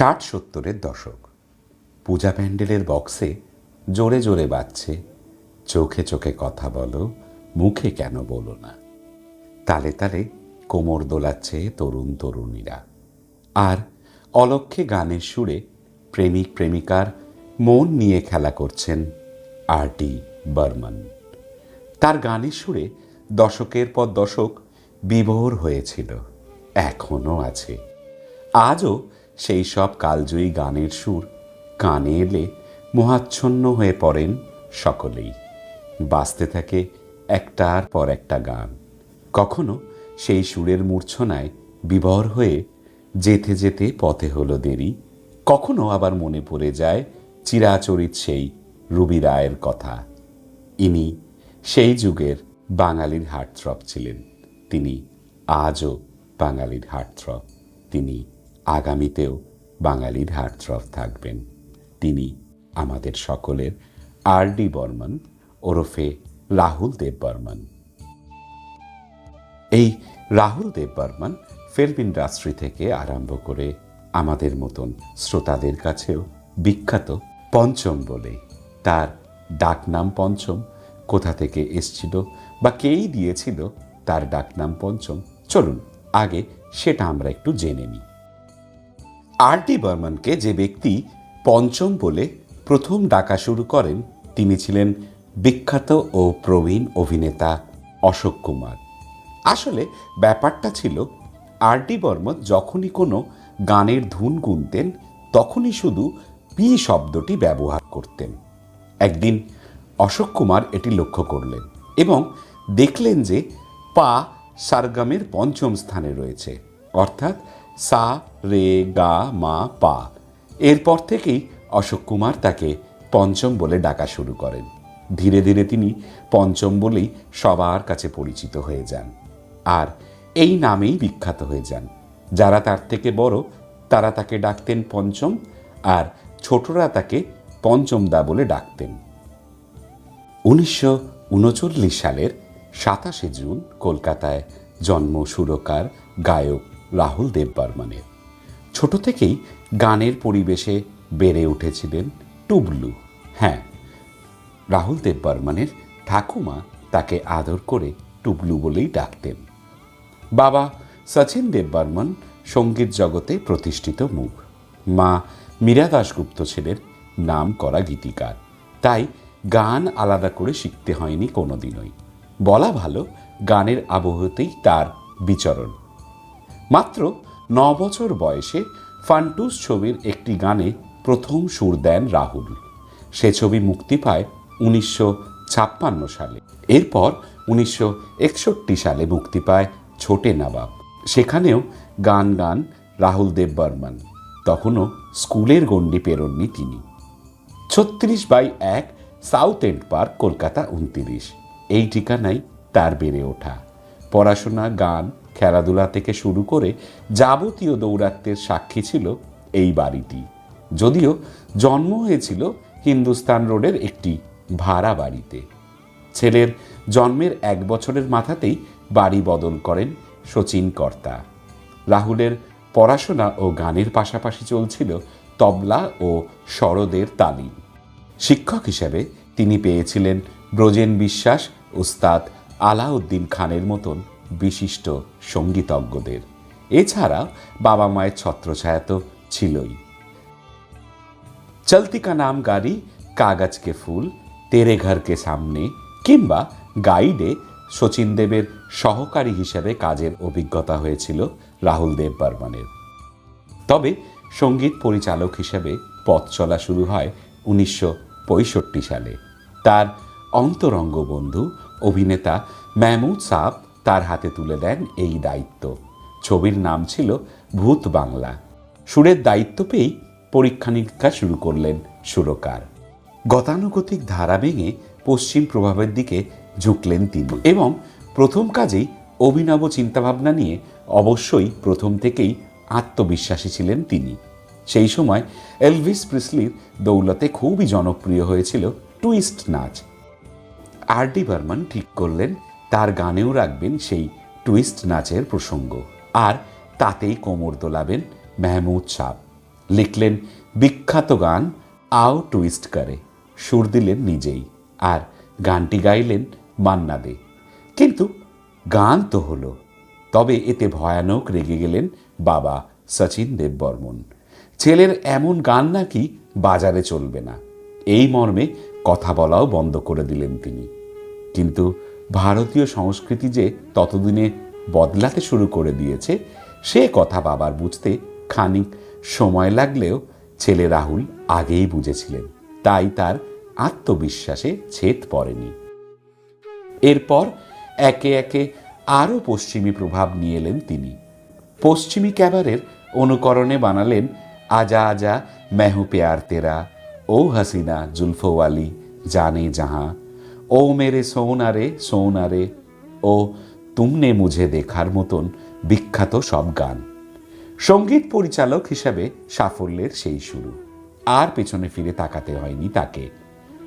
ষাট সত্তরের দশক। পূজা প্যান্ডেলের বক্সে জোরে জোরে বাজছে, চোখে চোখে কথা বলো, মুখে কেন বলো না। তালে তালে কোমর দোলাচ্ছে তরুণ তরুণীরা। আর অলক্ষে গানের সুরে প্রেমিক প্রেমিকার মন নিয়ে খেলা করছেন আর ডি বর্মন। তার গানের সুরে দশকের পর দশক বিভোর হয়েছিল, এখনও আছে। আজও সেই সব কালজয়ী গানের সুর কানে এলে মোহাচ্ছন্ন হয়ে পড়েন সকলেই। বাঁচতে থাকে একটার পর একটা গান। কখনো সেই সুরের মূর্ছনায় বিভোর হয়ে যেতে যেতে পথে হলো দেরি। কখনো আবার মনে পড়ে যায় চিরাচরিত সেই রুবি রায়ের কথা। ইনি সেই যুগের বাঙালির হার্টথ্রব ছিলেন। তিনি আজও বাঙালির হার্টথ্রপ তিনি আগামীতেও বাঙালির হার্টথ্রব থাকবেন। তিনি আমাদের সকলের আর ডি বর্মন, ওরফে রাহুল দেব বর্মন। এই রাহুল দেব বর্মন ফিল্ম ইন্ডাস্ট্রি থেকে আরম্ভ করে আমাদের মতন শ্রোতাদের কাছেও বিখ্যাত পঞ্চম বলে। তার ডাকনাম পঞ্চম, কোথা থেকে এসছিল বা কেই দিয়েছিল তার ডাকনাম পঞ্চম, চলুন আগে সেটা আমরা একটু জেনে নিই। আর ডি বর্মনকে যে ব্যক্তি পঞ্চম বলে প্রথম ডাকা শুরু করেন, তিনি ছিলেন বিখ্যাত ও প্রবীণ অভিনেতা অশোক কুমার। আসলে ব্যাপারটা ছিল আর ডি বর্মন যখনই কোনো গানের ধুন গুনতেন, তখনই শুধু পি শব্দটি ব্যবহার করতেন। একদিন অশোক কুমার এটি লক্ষ্য করলেন এবং দেখলেন যে পা সারগামের পঞ্চম স্থানে রয়েছে, অর্থাৎ সা, রে, গা, মা, পা। এরপর থেকেই অশোক কুমার তাকে পঞ্চম বলে ডাকা শুরু করেন। ধীরে ধীরে তিনি পঞ্চম বলেই সবার কাছে পরিচিত হয়ে যান। আর এই নামেই বিখ্যাত হয়ে যান। যারা তার থেকে বড়, তারা তাকে ডাকতেন পঞ্চম, আর ছোটরা তাকে পঞ্চম দা বলে ডাকতেন। উনিশশো উনচল্লিশ সালের সাতাশে জুন কলকাতায় জন্ম সুরকার, গায়ক রাহুল দেব বর্মনের ছোট থেকেই গানের পরিবেশে বেড়ে উঠেছিলেন টুবলু। হ্যাঁ রাহুল দেব বর্মনের ঠাকুমা তাকে আদর করে টুবলু বলেই ডাকতেন। বাবা সচিন দেব বর্মন সংগীত জগতে প্রতিষ্ঠিত মুখ। মা মীরা দাশগুপ্ত ছিলেন নাম করা গীতিকার। তাই গান আলাদা করে শিখতে হয়নি কোনোদিনই। বলা ভালো, গানের আবহতেই তার বিচরণ। মাত্র ন বছর বয়সে ফান্টুস ছবির একটি গানে প্রথম সুর দেন রাহুল। সে ছবি মুক্তি পায় উনিশশো ছাপ্পান্ন সালে। এরপর উনিশশো একষট্টি সালে মুক্তি পায় ছোটে নবাব। সেখানেও গান গান রাহুল দেব বর্মন। তখনও স্কুলের গণ্ডি পেরননি তিনি। ছত্রিশ বাই এক সাউথ এন্ড পার্ক, কলকাতা উনতিরিশ। এই ঠিকানায় তার বেড়ে ওঠা। পড়াশোনা, গান খেলাধুলা থেকে শুরু করে যাবতীয় দৌরাত্মের সাক্ষী ছিল এই বাড়িটি। যদিও জন্ম হয়েছিল হিন্দুস্তান রোডের একটি ভাড়া বাড়িতে। ছেলের জন্মের এক বছরের মাথাতেই বাড়ি বদল করেন শচীন কর্তা। রাহুলের পড়াশোনা ও গানের পাশাপাশি চলছিল তবলা ও সরদের তালিম শিক্ষক হিসেবে তিনি পেয়েছিলেন ব্রজেন বিশ্বাস উস্তাদ আলাউদ্দিন খানের মতন বিশিষ্ট সঙ্গীতজ্ঞদের। এছাড়া বাবা মায়ের ছত্রছায়া তো ছিলই। চলতি কা নাম গাড়ি, কাগজ কে ফুল, তেরে ঘর কে সামনে কিংবা গাইডে শচীন দেবের সহকারী হিসেবে কাজের অভিজ্ঞতা হয়েছিল রাহুল দেব বর্মনের তবে সংগীত পরিচালক হিসেবে পথ চলা শুরু হয় উনিশশো পঁয়ষট্টি সালে। তার অন্তরঙ্গ বন্ধু অভিনেতা মেহমুদ সাহ তার হাতে তুলে দেন এই দায়িত্ব। ছবির নাম ছিল ভূত বাংলা। সুরের দায়িত্ব পেয়েই পরীক্ষা নিরীক্ষা শুরু করলেন সুরকার। গতানুগতিক ধারা ভেঙে পশ্চিম প্রভাবের দিকে ঝুঁকলেন তিনি এবং প্রথম কাজেই অভিনব চিন্তাভাবনা নিয়ে অবশ্যই প্রথম থেকেই আত্মবিশ্বাসী ছিলেন তিনি। সেই সময় এলভিস প্রিসলির দৌলতে খুবই জনপ্রিয় হয়েছিল টুইস্ট নাচ। আর ডি বর্মন ঠিক করলেন তার গানেও রাখবেন সেই টুইস্ট নাচের প্রসঙ্গ। আর তাতেই কোমর দোলাবেন মেহমুদ সাহ। লিখলেন বিখ্যাত গান আও টুইস্ট করে। সুর দিলেন নিজেই। আর গানটি গাইলেন মান্না দে কিন্তু গান তো হলো। তবে এতে ভয়ানক রেগে গেলেন বাবা সচিন দেববর্মন। ছেলের এমন গান নাকি বাজারে চলবে না। এই মর্মে কথা বলাও বন্ধ করে দিলেন তিনি। কিন্তু ভারতীয় সংস্কৃতি যে ততদিনে বদলাতে শুরু করে দিয়েছে, সে কথা বাবার বুঝতে খানিক সময় লাগলেও ছেলে রাহুল আগেই বুঝেছিলেন। তাই তার আত্মবিশ্বাসে ছেদ পড়েনি। এরপর একে একে আরও পশ্চিমী প্রভাব নিয়ে এলেন তিনি। পশ্চিমী ক্যাবারের অনুকরণে বানালেন আজা আজা, মেহু পেয়ার তেরা, ও হাসিনা জুলফোওয়ালি জানে জাহাঁ ও মেরে সোনারে সোনারে, ও তুমনে মুঝে দেখার মতন বিখ্যাত সব গান। সংগীত পরিচালক হিসাবে সাফল্যের সেই শুরু। আর পেছনে ফিরে তাকাতে হয়নি তাকে।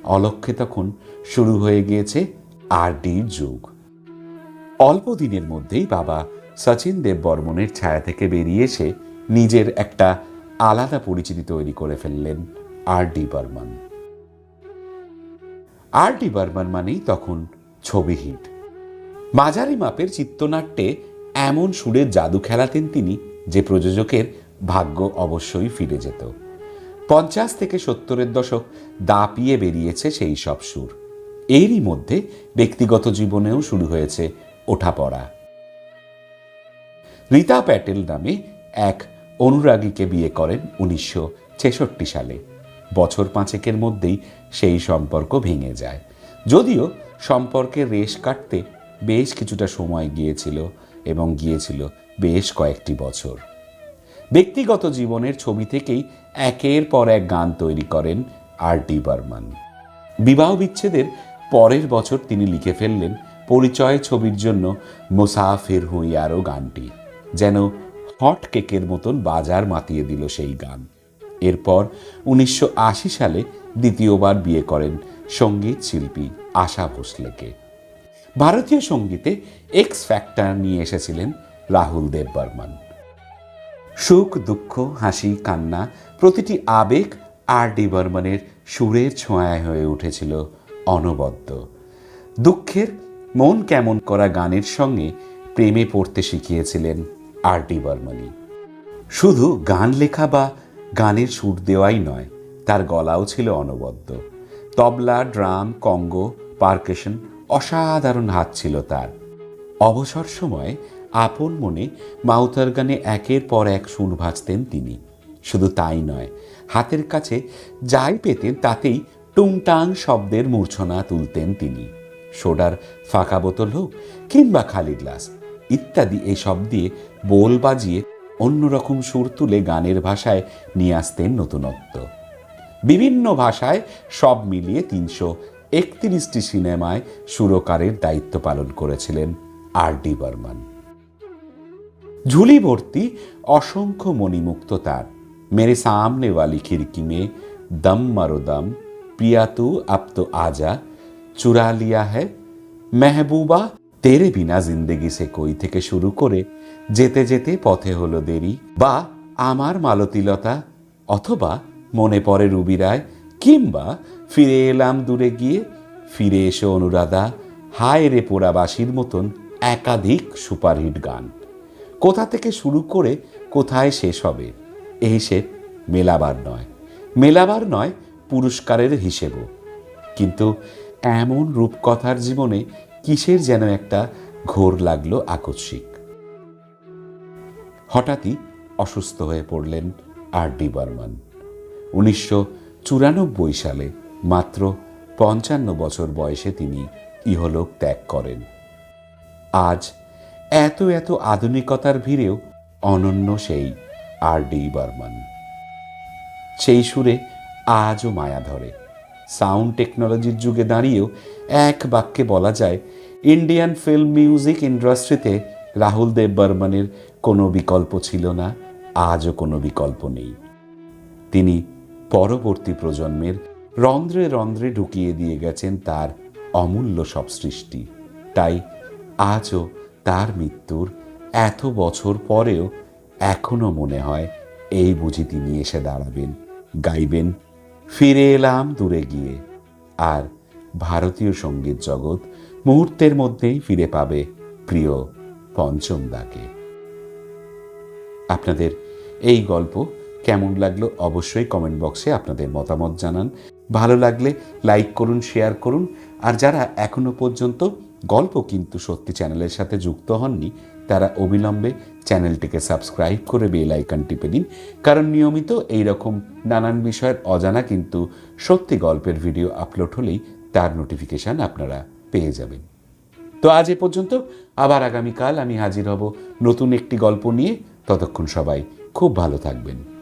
অলক্ষে তখন শুরু হয়ে গিয়েছে আর ডির যুগ। অল্প দিনের মধ্যেই বাবা সচিন দেব বর্মনের ছায়া থেকে বেরিয়ে এসে নিজের একটা আলাদা পরিচিতি তৈরি করে ফেললেন R D Burman. R D Burman মানেই তখন ছবি হিট। মাঝারি মাপের চিত্রনাট্যে এমন সুরের জাদু খেলাতেন তিনি যে প্রযোজকের ভাগ্য অবশ্যই ফিরে যেত। পঞ্চাশ থেকে সত্তরের দশক দাপিয়ে বেরিয়েছে সেই সব সুর। এরই মধ্যে ব্যক্তিগত জীবনেও শুরু হয়েছে ওঠাপড়া। রীতা প্যাটেল নামে এক অনুরাগীকে বিয়ে করেন উনিশশো ছেষট্টি সালে। বছর পাঁচেকের মধ্যেই সেই সম্পর্ক ভেঙে যায়। যদিও সম্পর্কের রেশ কাটতে বেশ কিছুটা সময় গিয়েছিল এবং গিয়েছিল বেশ কয়েকটি বছর। ব্যক্তিগত জীবনের ছবি থেকেই একের পর এক গান তৈরি করেন আর ডি বর্মন। বিবাহ বিচ্ছেদের পরের বছর তিনি লিখে ফেললেন পরিচয় ছবির জন্য মোসাফির হুই আরও গানটি, যেন হট কেকের মতন বাজার মাতিয়ে দিল সেই গান। এরপর উনিশশো আশি সালে দ্বিতীয়বার বিয়ে করেন সংগীত শিল্পী আশা ভোসলেকে। ভারতীয় সঙ্গীতে এক্স ফ্যাক্টর নিয়ে এসেছিলেন রাহুল দেব বর্মন সুখ, দুঃখ, হাসি, কান্না প্রতিটি আবেগ আর ডি বর্মনের সুরের ছোঁয়ায় হয়ে উঠেছিল অনবদ্য। দুঃখের মন কেমন করা গানের সঙ্গে প্রেমে পড়তে শিখিয়েছিলেন আর ডি বর্মনই। শুধু গান লেখা বা গানের সুর দেওয়াই নয়, তার গলাও ছিল অনবদ্য। তবলা, ড্রাম, কঙ্গো, পার্কেশন অসাধারণ হাত ছিল তার। অবসর সময়ে আপন মনে মাউথার গানে একের পর এক সুর ভাজতেন তিনি। শুধু তাই নয়, হাতের কাছে যাই পেতেন তাতেই টুংটাং শব্দের মূর্ছনা তুলতেন তিনি। সোডার ফাঁকা বোতল হোক কিংবা খালি গ্লাস, ইত্যাদি এসব দিয়ে বোল বাজিয়ে অন্যরকম সুর তুলে গানের ভাষায় নিয়ে আসতেন নতুনত্ব। বিভিন্ন ভাষায় সব মিলিয়ে তিনশো একত্রিশটি সিনেমায় সুরকারের দায়িত্ব পালন করেছিলেন আর ডি বর্মান। ঝুলি ভর্তি অসংখ্য মণিমুক্ত তার। মেরে সামনে ওয়ালি খিড়কি মে, দম মারো দম প্রিয়াতু আপ্ত আজা চুরালিয়া হ্যায়, মেহবুবা তেরে বিনা জিন্দেগি সে কই থেকে শুরু করে যেতে যেতে পথে হলো দেরি। বা আমার মালতীলতা অথবা মনে পড়ে রুবি রায়, কিংবা ফিরে এলাম দূরে গিয়ে, ফিরে এসে অনুরাধা, হায় রে পোড়াবাসীর মতন একাধিক সুপারহিট গান। কোথা থেকে শুরু করে কোথায় শেষ হবে, এ হিসেব মেলাবার নয়। মেলাবার নয় পুরস্কারের হিসেবও। কিন্তু এমন রূপকথার জীবনে কিসের যেন একটা ঘোর লাগল আকস্মিক। হঠাৎই অসুস্থ হয়ে পড়লেন আর ডি বর্মন। উনিশশো চুরানব্বই সালে মাত্র পঞ্চান্ন বছর বয়সে তিনি ইহলোক ত্যাগ করেন। আজ এত এত আধুনিকতার ভিড়েও অনন্য সেই আর ডি বর্মন। সেই সুরে আজও মায়া ধরে। সাউন্ড টেকনোলজির যুগে দাঁড়িয়েও এক বাক্যে বলা যায়, ইন্ডিয়ান ফিল্ম মিউজিক ইন্ডাস্ট্রিতে রাহুল দেব বর্মনের কোনো বিকল্প ছিল না, আজও কোনো বিকল্প নেই। তিনি পরবর্তী প্রজন্মের রন্ধ্রে রন্ধ্রে ঢুকিয়ে দিয়ে গেছেন তার অমূল্য সব সৃষ্টি। তাই আজও তার মৃত্যুর এত বছর পরেও এখনও মনে হয় এই বুঝি তিনি এসে দাঁড়াবেন, গাইবেন ফিরে এলাম দূরে গিয়ে। আর ভারতীয় সংগীত জগৎ মুহূর্তের মধ্যেই ফিরে পাবে প্রিয় পঞ্চম দাকে আপনাদের এই গল্প কেমন লাগল অবশ্যই কমেন্ট বক্সে আপনাদের মতামত জানান। ভালো লাগলে লাইক করুন, শেয়ার করুন। আর যারা এখনও পর্যন্ত গল্প কিন্তু সত্যি চ্যানেলের সাথে যুক্ত হননি তারা অবিলম্বে চ্যানেলটিকে সাবস্ক্রাইব করে বেল আইকন টিপে দিন। কারণ নিয়মিত এই রকম নানান বিষয়ের অজানা কিন্তু সত্যি গল্পের ভিডিও আপলোড হলেই তার নোটিফিকেশান আপনারা পেয়ে যাবেন। তো আজ এ পর্যন্ত আবার আগামীকাল আমি হাজির হব নতুন একটি গল্প নিয়ে। ততক্ষণ সবাই খুব ভালো থাকবেন।